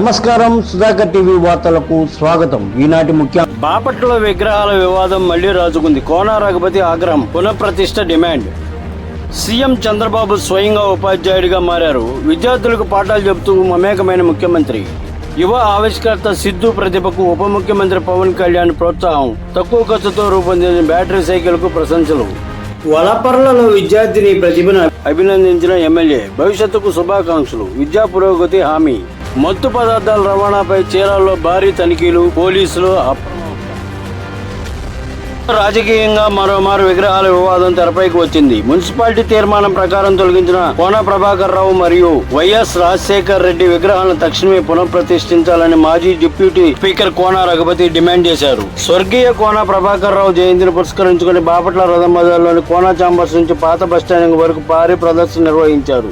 నమస్కారం సుధాకర్ టీవీ వార్తలకు స్వాగతం. ఈనాటి ముఖ్య బాపట్ల విగ్రహాల వివాదం మళ్ళీ రాజుకుంది. కోన రఘుపతి ఆగ్రహం పునఃప్రతిష్ఠ డిమాండ్. సీఎం చంద్రబాబు స్వయంగా ఉపాధ్యాయుడిగా మారారు. విద్యార్థులకు పాఠాలు చెబుతూ మమేకమైన ముఖ్యమంత్రి. యువ ఆవిష్కర్త సిద్ధు ప్రతిభకు ఉప ముఖ్యమంత్రి పవన్ కళ్యాణ్ ప్రోత్సాహం. తక్కువ ఖర్చుతో రూపొందించిన బ్యాటరీ సైకిల్కు ప్రశంసలు. వలపర్లలో విద్యార్థిని ప్రతిభను అభినందించిన ఎమ్మెల్యే. భవిష్యత్తుకు శుభాకాంక్షలు. విద్యా పురోగతి హామీ. మత్తు పదార్థాల రవాణాపై చీరాల్లో భారీ తనిఖీలు పోలీసులు రాజకీయంగా మరోమారు విగ్రహాల వివాదం తెరపైకి వచ్చింది. మున్సిపాలిటీ తీర్మానం ప్రకారం తొలగించిన కోన ప్రభాకర్ రావు మరియు వైఎస్ రాజశేఖర్ రెడ్డి విగ్రహాలను తక్షణమే పునఃప్రతిష్ఠించాలని మాజీ deputy speaker Kona Raghupathi demand చేశారు. స్వర్గీయ కోన ప్రభాకర్ రావు జయంతిని పురస్కరించుకుని బాపట్ల రథం బజార్లోని కోన చాంబర్స్ నుంచి పాత బస్టాండ్ వరకు భారీ ప్రదర్శన నిర్వహించారు.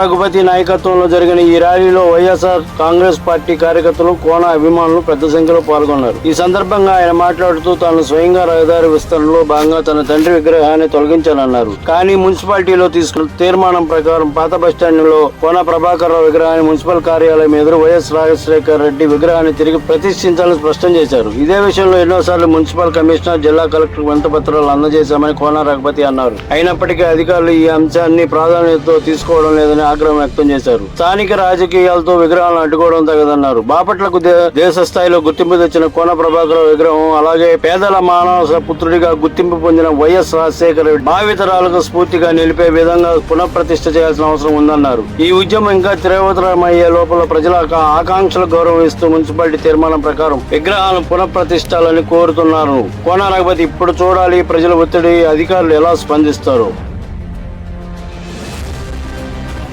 రఘుపతి నాయకత్వంలో జరిగిన ఈ ర్యాలీలో వైఎస్ఆర్ కాంగ్రెస్ పార్టీ కార్యకర్తలు కోన అభిమానులు పెద్ద సంఖ్యలో పాల్గొన్నారు. ఈ సందర్భంగా ఆయన మాట్లాడుతూ తాను స్వయంగా రహదారి విస్తరణలో భాగంగా తన తండ్రి విగ్రహాన్ని తొలగించాలన్నారు. కానీ మున్సిపాలిటీలో తీసుకున్న తీర్మానం ప్రకారం పాత బస్టాండ్లో కోన ప్రభాకర్ విగ్రహాన్ని మున్సిపల్ కార్యాలయం ఎదురు వైఎస్ రాజశేఖర రెడ్డి విగ్రహాన్ని తిరిగి ప్రతిష్ఠించాలని స్పష్టం చేశారు. ఇదే విషయంలో ఎన్నోసార్లు మున్సిపల్ కమిషనర్ జిల్లా కలెక్టర్ వంత పత్రాలు అందజేశామని కోన రఘుపతి అన్నారు. అయినప్పటికీ అధికారులు ఈ అంశాన్ని ప్రాధాన్యతతో తీసుకోవడం లేదని ఆగ్రహం వ్యక్తం చేశారు. స్థానిక రాజకీయాలతో విగ్రహాలను అడ్డుకోవడం తగదన్నారు. బాపట్లకు దేశ స్థాయిలో గుర్తింపు తెచ్చిన కోన ప్రభాకర్ విగ్రహం అలాగే పేదల మానవ పుత్రుడిగా గుర్తింపు పొందిన వైఎస్ రాజశేఖర రెడ్డి భావితరాలకు స్ఫూర్తిగా నిలిపే విధంగా పునఃప్రతిష్ఠ చేయాల్సిన అవసరం ఉందన్నారు. ఈ ఉద్యమం ఇంకా తీవ్రతరమయ్యే లోపల ప్రజల ఆకాంక్షలు గౌరవిస్తూ మున్సిపాలిటీ తీర్మానం ప్రకారం విగ్రహాలను పునఃప్రతిష్ఠాలని కోరుతున్నారు. కోన రఘుపతి ఇప్పుడు చూడాలి ప్రజల ఒత్తిడి అధికారులు ఎలా స్పందిస్తారు?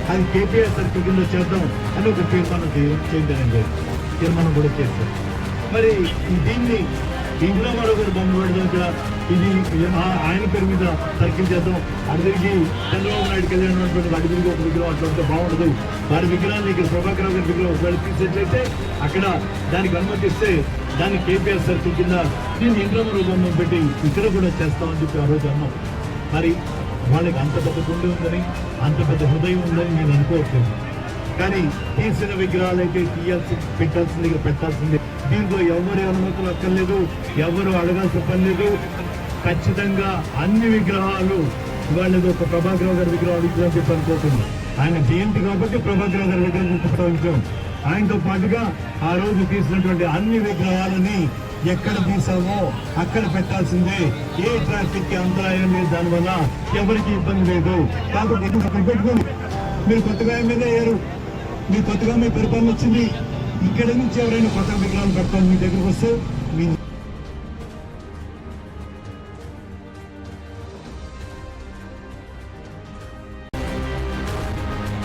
అది కేపీఆర్ సర్కిల్ చేద్దాం అని ఒక తీర్మానం చేయ- తీర్మానం కూడా చేస్తారు మరి దీన్ని ఇందులో మరొకరు బొమ్మ పెడదాం ఇక్కడ ఇది ఆయన పేరు మీద సర్కిల్ చేద్దాం. అడిగిరికి చంద్రబాబు నాయుడు కళ్యాణ్ ఉన్నటువంటి అడిగిరికి ఒక విగ్రహం అట్లా ఉంటే బాగుండదు. వారి విగ్రహాన్ని ఇక్కడ ప్రభాకర్ గారి విగ్రహం ఒకవేళ తీసేట్లయితే అక్కడ దానికి అనుమతిస్తే దాన్ని కేపీఆర్ సర్కిల్ కింద నేను ఇంట్లో మరో బొమ్మ పెట్టి ఇక్కడ కూడా చేస్తామని చెప్పి ఆ రోజు అన్నాం. మరి వాళ్ళకి అంత పెద్ద గుండె ఉందని అంత పెద్ద హృదయం ఉందని నేను అనుకోవట్లేదు. కానీ తీసిన విగ్రహాలు అయితే తీయాల్సి పెట్టాల్సింది పెట్టాల్సిందే పెట్టాల్సింది. దీంట్లో ఎవరి అనుమతులు అక్కర్లేదు ఎవరు అడగాల్సిన పని లేదు. ఖచ్చితంగా అన్ని విగ్రహాలు ఇవాళ ఒక ప్రభాకరావు గారి విగ్రహం విగ్రహం చెప్పి అనుకోకుండా. ఆయన జయంతి కాబట్టి ప్రభాకరావు గారి విగ్రహం ప్రస్తావించాం ఆయనతో పాటుగా ఆ రోజు తీసినటువంటి అన్ని విగ్రహాలని ఎక్కడ తీసామో అక్కడ పెట్టాల్సిందే. ఏ ట్రాఫిక్కి అంతరాయం లేదు దానివల్ల ఎవరికి ఇబ్బంది లేదు. కాబట్టి మీరు కొత్తగా మీద అయ్యారు. మీ కొత్తగా మీ పరిపాలన వచ్చింది ఇక్కడ నుంచి ఎవరైనా కొత్త విగ్రహాలు పెడతాను మీ దగ్గరకు వస్తే మీ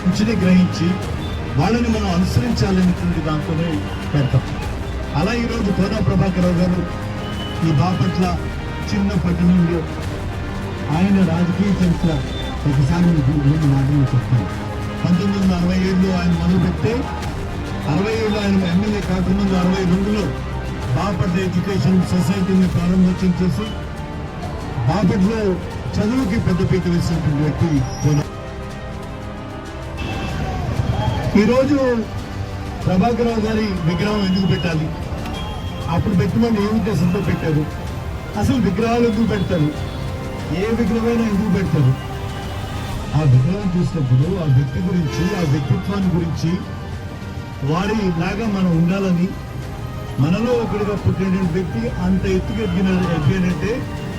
మంచిని గ్రహించి వాళ్ళని మనం అనుసరించాలనేటువంటి దాంతోనే పెడతాం. అలా ఈరోజు కోదా ప్రభాకర్ రావు గారు ఈ బాపట్ల చిన్న పట్టణంలో ఆయన రాజకీయ చరిత్ర ఒకసారి మీకు మాటలు చెప్తాను. పంతొమ్మిది వందల అరవై ఏడులో ఆయన మొదలుపెడితే అరవై ఏడులో ఆయన ఎమ్మెల్యే కాకముందు అరవై రెండులో బాపట్ల ఎడ్యుకేషన్ సొసైటీని ప్రారంభోత్సవం చేసి బాపట్లో చదువుకి పెద్దపీట వేసినటువంటి వ్యక్తి ఈరోజు ప్రభాకరరావు గారి విగ్రహం ఎందుకు పెట్టాలి? అప్పుడు పెట్టమని ఏ ఉద్దేశంతో పెట్టారు? అసలు విగ్రహాలు ఎందుకు పెడతారు? ఏ విగ్రహమైనా ఎందుకు పెడతారు? ఆ విగ్రహం చూసినప్పుడు ఆ వ్యక్తి గురించి ఆ వ్యక్తిత్వాన్ని గురించి వారి లాగా మనం ఉండాలని మనలో ఒకటిగా పుట్టిన వ్యక్తి అంత ఎత్తుకు ఎదిగిన ఎదిగినంటే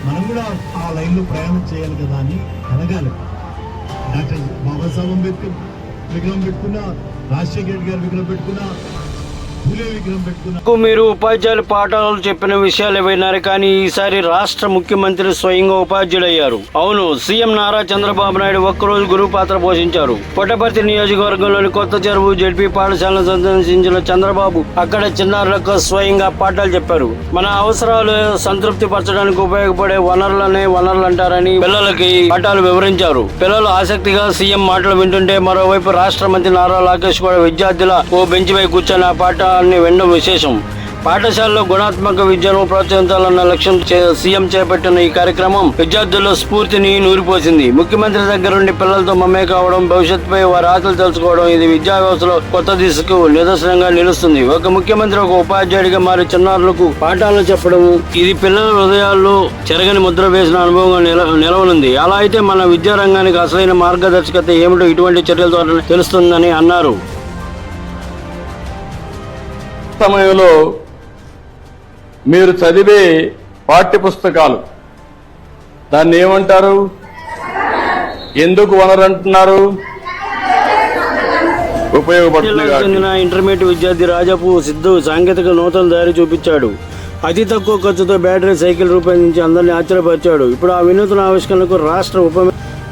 మనం కూడా ఆ లైన్లో ప్రయాణం చేయాలి కదా అని అనగాలి డాక్టర్ బాబాసాహెబ్ అంబేద్కర్ విగ్రహం పెట్టుకున్నా రాజశేఖర్ రెడ్డి గారు విగ్రహం పెట్టుకున్నా మీరు ఉపాధ్యాయులు పాఠాలు చెప్పిన విషయాలు విన్నారు కానీ ఈసారి రాష్ట్ర ముఖ్యమంత్రి స్వయంగా ఉపాధ్యుడయ్యారు అవును సీఎం నారా చంద్రబాబు నాయుడు ఒక్కరోజు గురువు పాత్ర పోషించారు. పుట్టపర్తి నియోజకవర్గంలోని కొత్త చెరువు జడ్పీ పాఠశాలను సందర్శించిన చంద్రబాబు అక్కడ చిన్నారులకు స్వయంగా పాఠాలు చెప్పారు. మన అవసరాలు సంతృప్తి పరచడానికి ఉపయోగపడే వనరులనే వనరులు అంటారని పిల్లలకి పాఠాలు వివరించారు. పిల్లలు ఆసక్తిగా సీఎం మాటలు వింటుంటే మరోవైపు రాష్ట్ర మంత్రి నారా లోకేష్ కూడా విద్యార్థుల ఓ బెంచ్ పై కూర్చొని ఆ పాఠ పాఠాన్ని వినడం విశేషం. పాఠశాలలో గుణాత్మక విద్యను ప్రోత్సహించాలన్న లక్ష్యం చే- సీఎం చేపట్టిన ఈ కార్యక్రమం విద్యార్థుల్లో స్ఫూర్తిని నూరిపోసింది. ముఖ్యమంత్రి దగ్గరుండి పిల్లలతో మమ్మే కావడం భవిష్యత్తుపై వారి ఆశలు తెలుసుకోవడం ఇది విద్యా వ్యవస్థలో కొత్త దిశకు నిదర్శనంగా నిలుస్తుంది. ఒక ముఖ్యమంత్రి ఒక ఉపాధ్యాయుడిగా మారి చిన్నారులకు పాఠాలను చెప్పడం ఇది పిల్లల హృదయాల్లో చెరగని ముద్ర వేసిన అనుభవంగా నిల నిలవనుంది. అలా అయితే మన విద్యారంగానికి అసలైన మార్గదర్శకత ఏమిటో ఇటువంటి చర్యల ద్వారా తెలుస్తుందని అన్నారు. సమయంలో మీరు చదివే పాఠ్య పుస్తకాలు దాన్ని ఏమంటారు? ఎందుకు వనరంటున్నారు? ఉపయోగపడుతుంది ఇంటర్మీడియట్ విద్యార్థి రాజపు సిద్ధు సాంకేతిక నూతన దారి చూపించాడు. అతి తక్కువ ఖర్చుతో బ్యాటరీ సైకిల్ రూపొందించి అందరినీ ఆశ్చర్యపరిచాడు. ఇప్పుడు ఆ వినూతన ఆవిష్కరణకు రాష్ట్ర ఉప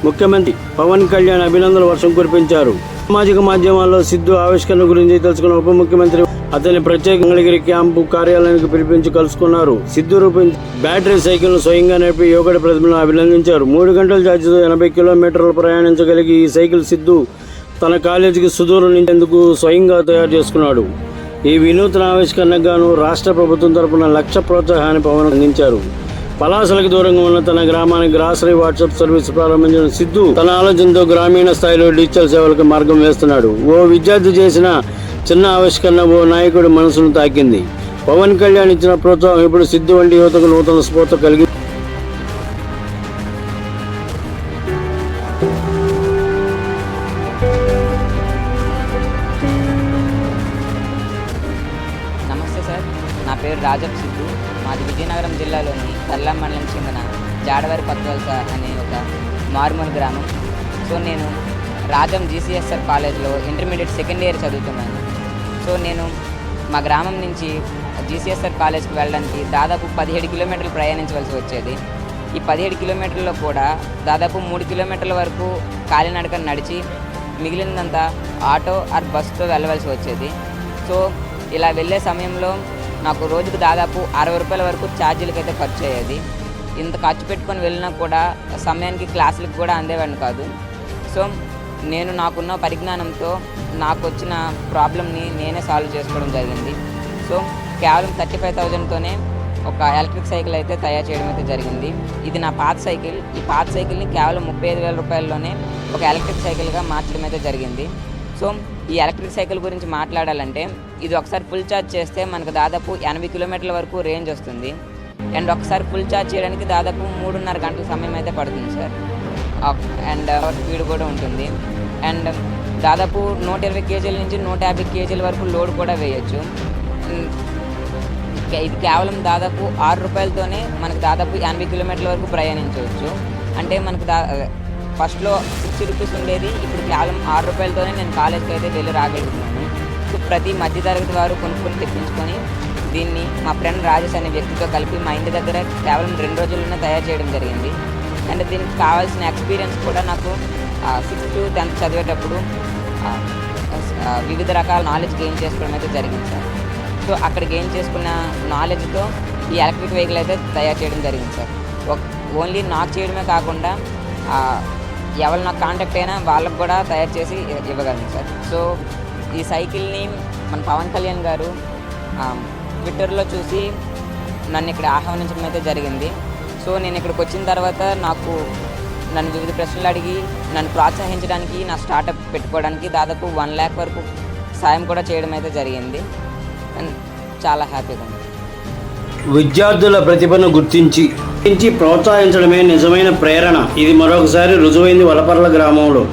ముఖ్యమంత్రి పవన్ కళ్యాణ్ అభినందనల వర్షం కురిపించారు. సామాజిక మాధ్యమాల్లో సిద్ధు ఆవిష్కరణ గురించి తెలుసుకున్న ఉప ముఖ్యమంత్రి అతని ప్రత్యేక మంగళగిరి క్యాంపు కార్యాలయానికి పిలిపించి కలుసుకున్నారు. సిద్ధు రూపం బ్యాటరీ సైకిల్ను స్వయంగా నడిపి యోగడి ప్రతిభను అభినందించారు. మూడు గంటల ఛార్జీతో ఎనభై కిలోమీటర్లు ప్రయాణించగలిగి ఈ సైకిల్ సిద్ధు తన కాలేజీకి సుదూరం నిండేందుకు స్వయంగా తయారు చేసుకున్నాడు. ఈ వినూత్న ఆవిష్కరణకు గాను రాష్ట్ర ప్రభుత్వం తరపున లక్ష ప్రోత్సాహాన్ని పవన్ అందించారు. పలాసలకు దూరంగా ఉన్న తన గ్రామానికి గ్రాసరీ వాట్సాప్ సర్వీస్ ప్రారంభించిన సిద్ధు తన ఆలోచనతో గ్రామీణ స్థాయిలో డిజిటల్ సేవలకు మార్గం వేస్తున్నాడు. ఓ విద్యార్థి చేసిన చిన్న ఆవిష్కరణ ఓ నాయకుడి మనసును తాకింది. పవన్ కళ్యాణ్ ఇచ్చిన ప్రోత్సాహం ఇప్పుడు సిద్ధు వంటి యువతకు నూతన స్ఫూర్త కలిగి నమస్తే సార్. నా పేరు రాజప్ సిద్ధు. మాది విజయనగరం జిల్లాలోని తల్లం మండలం చెందిన జాడవారి కొత్తవలస అనే ఒక మారుమూల గ్రామం. సో నేను రాజం జీసీఎస్ఆర్ కాలేజ్లో ఇంటర్మీడియట్ సెకండ్ ఇయర్ చదువుతున్నాను. సో నేను మా గ్రామం నుంచి జీసీఎస్ఆర్ కాలేజ్కి వెళ్ళడానికి దాదాపు పదిహేడు కిలోమీటర్లు ప్రయాణించవలసి వచ్చేది. ఈ పదిహేడు కిలోమీటర్లలో కూడా దాదాపు మూడు కిలోమీటర్ల వరకు కాలినడకన నడిచి మిగిలినంతా ఆటో ఆర్ బస్సుతో వెళ్ళవలసి వచ్చేది. సో ఇలా వెళ్ళే సమయంలో నాకు రోజుకు దాదాపు అరవై రూపాయల వరకు ఛార్జీలకి అయితే ఖర్చు అయ్యేది ఇంత ఖర్చు పెట్టుకొని వెళ్ళినా కూడా సమయానికి క్లాసులకు కూడా అందేవాడిని కాదు. సో నేను నాకున్న పరిజ్ఞానంతో నాకు వచ్చిన ప్రాబ్లమ్ని నేనే సాల్వ్ చేసుకోవడం జరిగింది. సో కేవలం థర్టీ ఫైవ్ థౌజండ్తోనే ఒక ఎలక్ట్రిక్ సైకిల్ అయితే తయారు చేయడం అయితే జరిగింది. ఇది నా పాత సైకిల్. ఈ పాత సైకిల్ని కేవలం ముప్పై ఐదు వేల రూపాయల్లోనే ఒక ఎలక్ట్రిక్ సైకిల్గా మార్చడం అయితే జరిగింది. సో ఈ ఎలక్ట్రిక్ సైకిల్ గురించి మాట్లాడాలంటే ఇది ఒకసారి ఫుల్ ఛార్జ్ చేస్తే మనకు దాదాపు ఎనభై కిలోమీటర్ల వరకు రేంజ్ వస్తుంది. అండ్ ఒకసారి ఫుల్ ఛార్జ్ చేయడానికి దాదాపు మూడున్నర గంటల సమయం అయితే పడుతుంది సార్. అండ్ స్పీడ్ కూడా ఉంటుంది. అండ్ దాదాపు నూట ఇరవై కేజీల నుంచి నూట యాభై కేజీల వరకు లోడ్ కూడా వేయచ్చు. ఇది కేవలం దాదాపు ఆరు రూపాయలతోనే మనకు దాదాపు ఎనభై కిలోమీటర్ల వరకు ప్రయాణించవచ్చు. అంటే మనకు దా ఫస్ట్లో సిక్స్టీ రూపీస్ ఉండేది ఇప్పుడు కేవలం ఆరు రూపాయలతోనే నేను కాలేజ్కి అయితే వెళ్ళి రాగలుగుతున్నాను. సో ప్రతి మధ్యతరగతి వారు కొనుక్కొని తెప్పించుకొని దీన్ని మా ఫ్రెండ్ రాజేష్ అనే వ్యక్తితో కలిపి మా ఇంటి దగ్గర కేవలం రెండు రోజుల్లోనే తయారు చేయడం జరిగింది. అండ్ దీనికి కావాల్సిన ఎక్స్పీరియన్స్ కూడా నాకు సిక్స్త్ టు టెన్త్ చదివేటప్పుడు వివిధ రకాల నాలెడ్జ్ గెయిన్ చేసుకోవడం అయితే జరిగింది సార్. సో అక్కడ గెయిన్ చేసుకున్న నాలెడ్జ్తో ఈ ఎలక్ట్రిక్ వెహికల్ అయితే తయారు చేయడం జరిగింది సార్. ఓన్లీ నాకు చేయడమే కాకుండా ఎవరు నాకు కాంటాక్ట్ అయినా వాళ్ళకు కూడా తయారు చేసి ఇవ్వగలను సార్. సో ఈ సైకిల్ని మన పవన్ కళ్యాణ్ గారు ట్విట్టర్లో చూసి నన్ను ఇక్కడ ఆహ్వానించడం అయితే జరిగింది. సో నేను ఇక్కడికి వచ్చిన తర్వాత నాకు నన్ను వివిధ ప్రశ్నలు అడిగి నన్ను ప్రోత్సహించడానికి నా స్టార్టప్ పెట్టుకోవడానికి దాదాపు వన్ ల్యాక్ వరకు సాయం కూడా చేయడం అయితే జరిగింది. అండ్ చాలా హ్యాపీగా ఉంది. విద్యార్థుల ప్రతిభను గుర్తించి గుర్తించి ప్రోత్సహించడమే నిజమైన ప్రేరణ. ఇది మరొకసారి రుజువైంది వలపర్ల గ్రామంలో.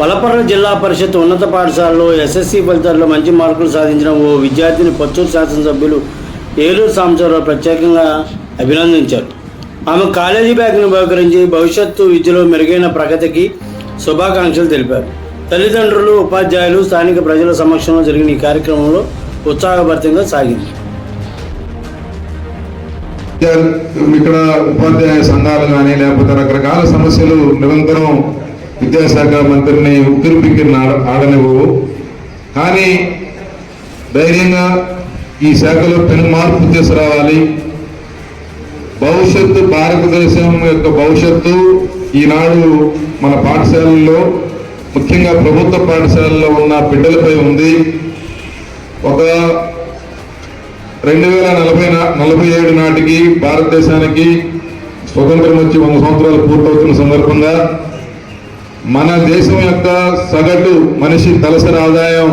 వలపర్ల జిల్లా పరిషత్ ఉన్నత పాఠశాలలో ఎస్ఎస్సి ఫలితాల్లో మంచి మార్కులు సాధించిన ఓ విద్యార్థిని పచ్చూరు శాసనసభ్యులు ఏలూరు సాంబశివరావు ప్రత్యేకంగా అభినందించారు. ఆమె కాలేజీ బ్యాగ్ను బహుకరించి భవిష్యత్తు విద్యలో మెరుగైన ప్రగతికి శుభాకాంక్షలు తెలిపారు. తల్లిదండ్రులు ఉపాధ్యాయులు స్థానిక ప్రజల సమక్షంలో జరిగిన ఈ కార్యక్రమంలో ఉత్సాహభరితంగా సాగింది. ఇక్కడ ఉపాధ్యాయ సంఘాలు కానీ లేకపోతే రకరకాల సమస్యలు నిరంతరం విద్యాశాఖ మంత్రిని ఉక్కిరిబిక్కిరిని ఆడ ఆడనివ్వవు. కానీ ధైర్యంగా ఈ శాఖలో పెను మార్పు తీసుకురావాలి. భవిష్యత్తు భారతదేశం యొక్క భవిష్యత్తు ఈనాడు మన పాఠశాలల్లో ముఖ్యంగా ప్రభుత్వ పాఠశాలల్లో ఉన్న బిడ్డలపై ఉంది. ఒక రెండు వేల నలభై నలభై ఏడు నాటికి భారతదేశానికి స్వతంత్రం వచ్చి వంద సంవత్సరాలు పూర్తవుతున్న సందర్భంగా మన దేశం యొక్క సగటు మనిషి తలసరి ఆదాయం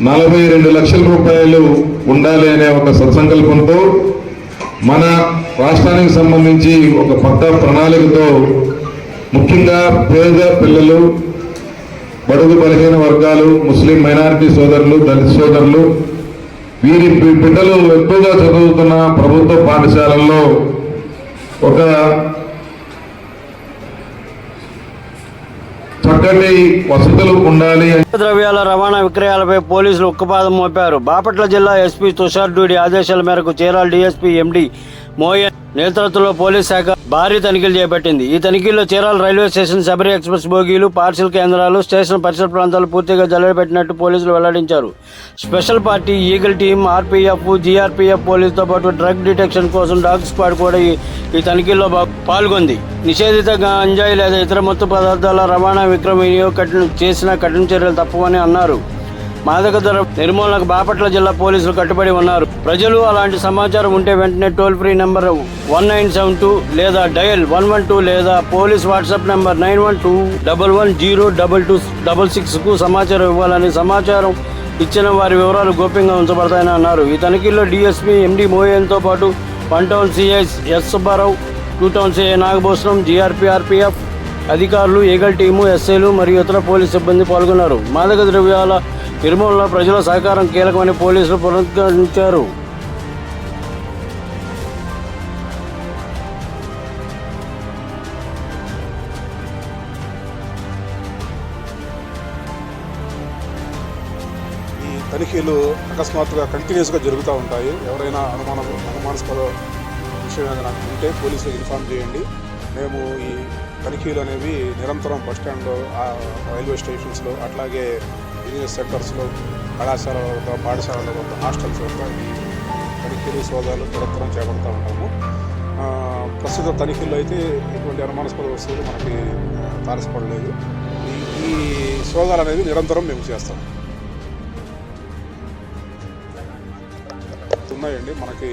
నలభై రెండు లక్షల రూపాయలు ఉండాలి అనే ఒక సత్సంకల్పంతో మన రాష్ట్రానికి సంబంధించి ఒక పక్క ప్రణాళికతో ముఖ్యంగా పేద పిల్లలు బడుగు బలహీన వర్గాలు ముస్లిం మైనారిటీ సోదరులు దళిత సోదరులు వీరి బిడ్డలు ఎక్కువగా చదువుతున్న ప్రభుత్వ పాఠశాలల్లో ఒక చక్కటి వసతులు ఉండాలి ద్రవ్యాల రవాణా విక్రయాలపై పోలీసులు ఉక్కుపాదం మోపారు. బాపట్ల జిల్లా ఎస్పీ తుషార్ డూడి ఆదేశాల మేరకు చీరాల డీఎస్పీ ఎండి మోయన్ నేతృత్వంలో పోలీస్ శాఖ భారీ తనిఖీలు చేపట్టింది. ఈ తనిఖీల్లో Chirala railway station Sabari express బోగీలు parcel కేంద్రాలు స్టేషన్ పరిసర ప్రాంతాలు పూర్తిగా జల్లెడబెట్టినట్టు పోలీసులు వెల్లడించారు. Special party eagle team RPF GRPF పోలీసుతో పాటు డ్రగ్ డిటెక్షన్ కోసం డాగ్ స్క్వాడ్ కూడా ఈ తనిఖీల్లో పాల్గొంది. నిషేధిత గంజాయి లేదా ఇతర మత్తు పదార్థాల రవాణా విక్రమ వినియోగ కఠిన చేసిన కఠిన చర్యలు తప్పవని అన్నారు. మాదక ధర నిర్మూలనకు బాపట్ల జిల్లా పోలీసులు కట్టుబడి ఉన్నారు. ప్రజలు అలాంటి సమాచారం ఉంటే వెంటనే toll free number one nine seven two లేదా డయల్ వన్ వన్ టూ లేదా police WhatsApp number nine one two double one zero double two double సిక్స్కు సమాచారం ఇవ్వాలని సమాచారం ఇచ్చిన వారి వివరాలు గోప్యంగా ఉంచబడతాయని అన్నారు. ఈ తనిఖీల్లో డిఎస్పీ ఎండి మోయన్తో పాటు one town CI S Subbarao two town CI Nagabhushanam GRP RPF అధికారులు ఏగల్ టీము ఎస్ఐలు మరియు ఇతర పోలీస్ సిబ్బంది పాల్గొన్నారు. మాదక ద్రవ్యాల తిరుమలలో ప్రజల సహకారం కీలకమని పోలీసులు పునరుద్ఘాటించారు ఈ తనిఖీలు అకస్మాత్తుగా కంటిన్యూస్గా జరుగుతూ ఉంటాయి. ఎవరైనా అనుమానం అనుమానాస్పద విషయం ఏదైనా ఉంటే పోలీసులకు ఇన్ఫామ్ చేయండి. మేము ఈ తనిఖీలు అనేవి నిరంతరం బస్ స్టాండ్లో రైల్వే స్టేషన్స్లో అట్లాగే బిజినెస్ సెంటర్స్లో కళాశాల వద్ద పాఠశాలల వద్ద హాస్టల్స్ వద్ద ఈ తనిఖీలు సోదాలు నిరంతరం చేపడతా ఉంటాము. ప్రస్తుత తనిఖీల్లో అయితే ఎటువంటి అనుమానాస్పద వస్తువులు మనకి తారసపడలేదు. ఈ ఈ సోదాలు అనేవి నిరంతరం మేము చేస్తాం. ఉన్నాయండి. మనకి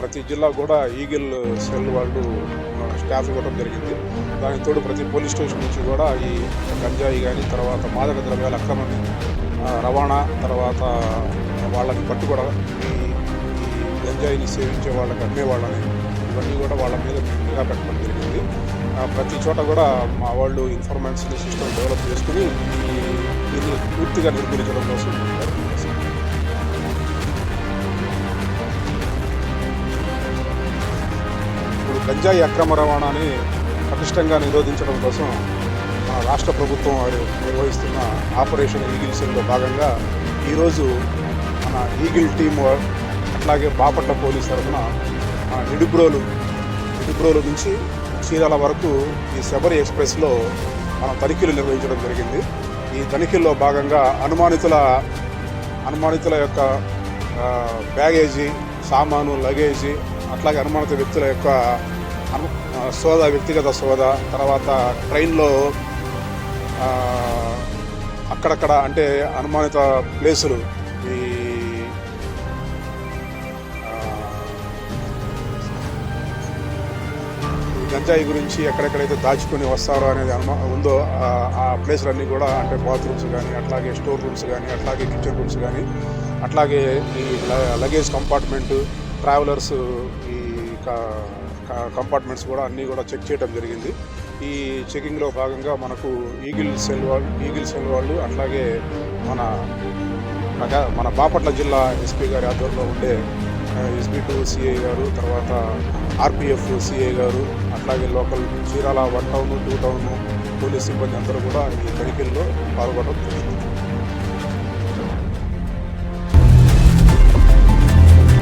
ప్రతి జిల్లా కూడా ఈగిల్ సెల్ వాళ్ళు స్టాఫ్ ఇవ్వడం జరిగింది. దానికి తోడు ప్రతి పోలీస్ స్టేషన్ నుంచి కూడా ఈ గంజాయి కానీ తర్వాత మాదక ద్రవ్యాల అక్రమ ఆ, రవాణా తర్వాత వాళ్ళని పట్టుకోవడం ఈ ఈ గంజాయిని సేవించే వాళ్ళకి అమ్మే వాళ్ళని ఇవన్నీ కూడా వాళ్ళ మీద నిఘా పెట్టడం జరిగింది. ప్రతి చోట కూడా మా వాళ్ళు ఇన్ఫర్మేషన్ సిస్టమ్ డెవలప్ చేసుకుని దీన్ని పూర్తిగా నిర్మూలించడం కోసం ఇప్పుడు గంజాయి అక్రమ రవాణాని పటిష్టంగా నిరోధించడం కోసం మన రాష్ట్ర ప్రభుత్వం వారు నిర్వహిస్తున్న ఆపరేషన్ ఈగిల్ సెల్లో భాగంగా ఈరోజు మన ఈగిల్ టీం అట్లాగే బాపట్ల పోలీస్ తరఫున మన నిడుబ్రోలు నిడుబ్రోలు నుంచి చీరాల వరకు ఈ శబరి ఎక్స్ప్రెస్లో మనం తనిఖీలు నిర్వహించడం జరిగింది. ఈ తనిఖీల్లో భాగంగా అనుమానితుల అనుమానితుల యొక్క బ్యాగేజీ సామాను లగేజీ అట్లాగే అనుమానిత వ్యక్తుల యొక్క అను సోదా వ్యక్తిగత సోదా తర్వాత ట్రైన్లో అక్కడక్కడ అంటే అనుమానిత ప్లేసులు ఈ గంజాయి గురించి ఎక్కడెక్కడైతే దాచుకొని వస్తారో అనేది అనుమా ఉందో ఆ- ప్లేస్లన్నీ ప్లేసులన్నీ కూడా అంటే బాత్రూమ్స్ కానీ అట్లాగే స్టోర్ రూమ్స్ కానీ అట్లాగే కిచెన్ రూమ్స్ కానీ అట్లాగే ఈ లగేజ్ కంపార్ట్మెంటు ట్రావెలర్స్ ఈ కంపార్ట్మెంట్స్ కూడా అన్నీ కూడా చెక్ చేయడం జరిగింది. ఈ చెకింగ్లో భాగంగా మనకు ఈగిల్ సెల్ వాళ్ళు ఈగిల్ సెల్ వాళ్ళు అట్లాగే మన మన బాపట్ల జిల్లా ఎస్పీ గారి ఆధ్వర్యంలో ఉండే ఎస్పీ టూ సిఐ గారు తర్వాత ఆర్పిఎఫ్ సిఐ గారు అట్లాగే local Chirala one town two town police సిబ్బంది అందరూ కూడా ఈ తనిఖీల్లో పాల్గొనడం జరిగింది.